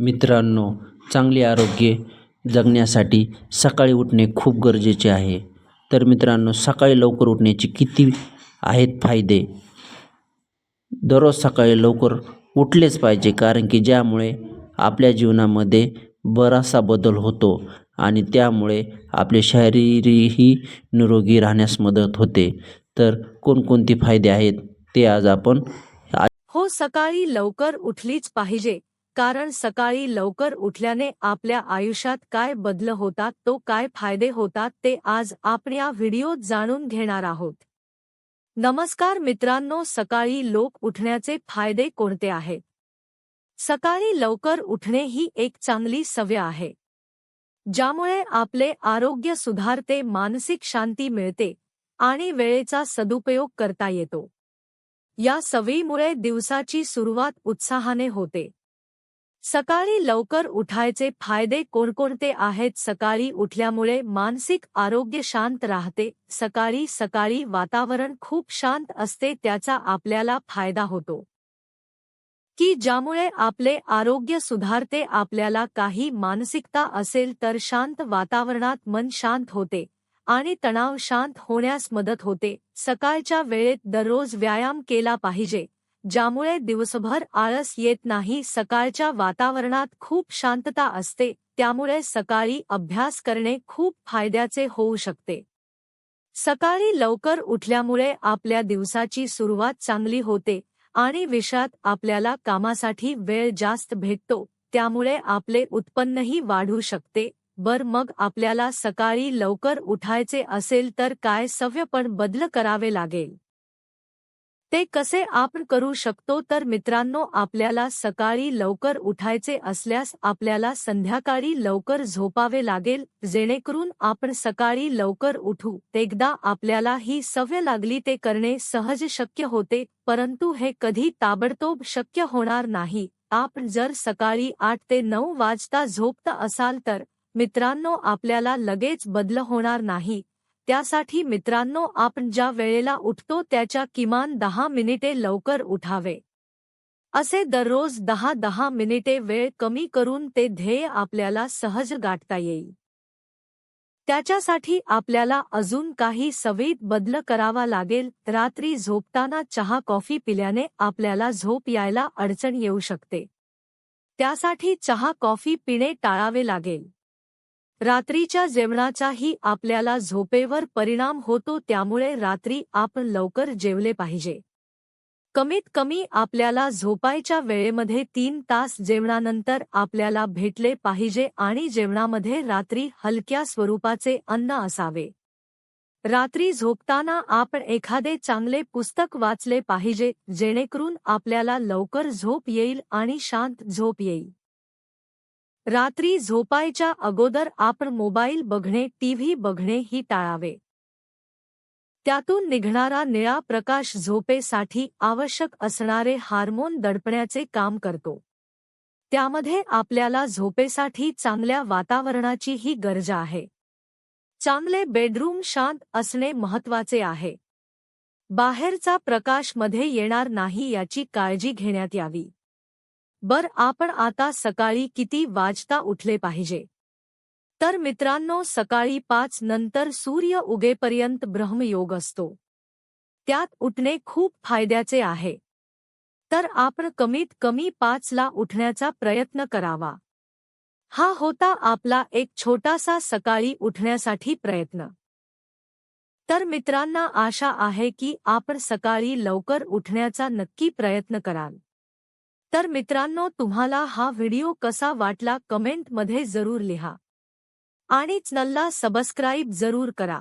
मित्रांनो चांगले आरोग्य जगण्यासाठी सकाळी उठणे खूप गरजेचे आहे. तर मित्रांनो सकाळी लवकर उठण्याचे किती आहेत फायदे? दररोज सकाळी लवकर उठलेच पाहिजे कारण की ज्यामुळे आपल्या जीवनामध्ये बराचसा बदल होतो आणि त्यामुळे आपले शरीरही निरोगी राहण्यास मदत होते. तर कोणकोणते फायदे आहेत ते आज आपण हो सकाळी लवकर उठलीच पाहिजे. कारण सकाळी लवकर उठल्याने आपल्या आयुष्यात काय बदल होतात तो काय फायदे होतात ते आज आपण या व्हिडिओत जाणून घेणार आहोत. नमस्कार मित्रांनो सकाळी लोक उठण्याचे फायदे कोणते आहेत? सकाळी लवकर उठणे ही एक चांगली सवय आहे. ज्यामुळे आपले आरोग्य सुधारते मानसिक शांती मिळते आणि वेळेचा सदुपयोग करता येतो. या सवयीमुळे दिवसाची सुरुवात उत्साहाने होते. सकाळी लवकर उठायचे फायदे कोणकोणते आहेत? सकाळी उठल्यामुळे मानसिक आरोग्य शांत राहते. सकाळी सकाळी वातावरण खूप शांत असते त्याचा आपल्याला फायदा होतो. की ज्यामुळे आपले आरोग्य सुधारते आपल्याला काही मानसिकता असेल तर शांत वातावरणात मन शांत होते आणि तणाव शांत होण्यास मदत होते. सकाळच्या वेळेत दररोज व्यायाम केला पाहिजे. ज्यामुळे दिवसभर आळस येत नाही सकाळच्या वातावरणात खूप शांतता असते त्यामुळे सकाळी अभ्यास करणे खूप फायद्याचे होऊ शकते. सकाळी लवकर उठल्यामुळे आपल्या दिवसाची सुरुवात चांगली होते आणि विषयात आपल्याला कामासाठी वेळ जास्त भेटतो त्यामुळे आपले उत्पन्नही वाढू शकते. बर मग आपल्याला सकाळी लवकर उठायचे असेल तर काय सव्य पण बदल करावे लागेल? ते कसे आपण करू शकतो तर मित्रांनो आपल्याला सकाळी लवकर उठायचे असल्यास आपल्याला संध्याकाळी लवकर झोपावे लागेल जेणेकरून आपण सकाळी लवकर उठू. एकदा आपल्याला ही सवय लागली ते करणे सहज शक्य होते परंतु हे कधी ताबडतोब शक्य होणार नाही. आपण जर सकाळी आठ ते नऊ वाजता झोपत असाल तर मित्रांनो आपल्याला लगेच बदल होणार नाही. त्यासाठी मित्रांनो आपण ज्या वेळेला उठतो त्याच्या किमान दहा मिनिटे लवकर उठावे. असे दररोज दहा दहा मिनिटे वेळ कमी करून ते ध्येय आपल्याला सहज गाठता येईल. त्याच्यासाठी आपल्याला अजून काही सवयीत बदल करावा लागेल. रात्री झोपताना चहा कॉफी पिल्याने आपल्याला झोप यायला अडचण येऊ शकते. त्यासाठी चहा कॉफी पिणे टाळावे लागेल. रात्रीच्या जेवणाचाही आपल्याला झोपेवर परिणाम होतो त्यामुळे रात्री आपण लवकर जेवले पाहिजे. कमीत कमी आपल्याला झोपायच्या वेळेमध्ये तीन तास जेवणानंतर आपल्याला भेटले पाहिजे आणि जेवणामध्ये रात्री हलक्या स्वरूपाचे अन्न असावे. रात्री झोपताना आपण एखादे चांगले पुस्तक वाचले पाहिजे जेणेकरून आपल्याला लवकर झोप येईल आणि शांत झोप येईल. रात्री झोपायच्या अगोदर आपण मोबाईल बघणे टीव्ही बघणे ही टाळावे. त्यातून निघणारा निळा प्रकाश झोपेसाठी आवश्यक असणारे हार्मोन दडपण्याचे काम करतो. त्यामध्ये आपल्याला झोपेसाठी चांगल्या वातावरणाची ही गरज आहे. चांगले बेडरूम शांत असणे महत्त्वाचे आहे. बाहेरचा प्रकाशमध्ये येणार नाही याची काळजी घेण्यात यावी. बर आपण आता सकाळी किती वाजता उठले पाहिजे? तर मित्रांनो सकाळी पाच नंतर सूर्य उगेपर्यंत ब्रह्मयोग असतो. त्यात उठणे खूप फायद्याचे आहे. तर आपण कमीत कमी पाचला उठण्याचा प्रयत्न करावा. हा होता आपला एक छोटासा सकाळी उठण्यासाठी प्रयत्न. तर मित्रांना आशा आहे की आपण सकाळी लवकर उठण्याचा नक्की प्रयत्न कराल. तर मित्रांनो तुम्हाला हा व्हिडिओ कसा वाटला कमेंटमध्ये जरूर लिहा. आणि चॅनलला सबस्क्राईब जरूर करा.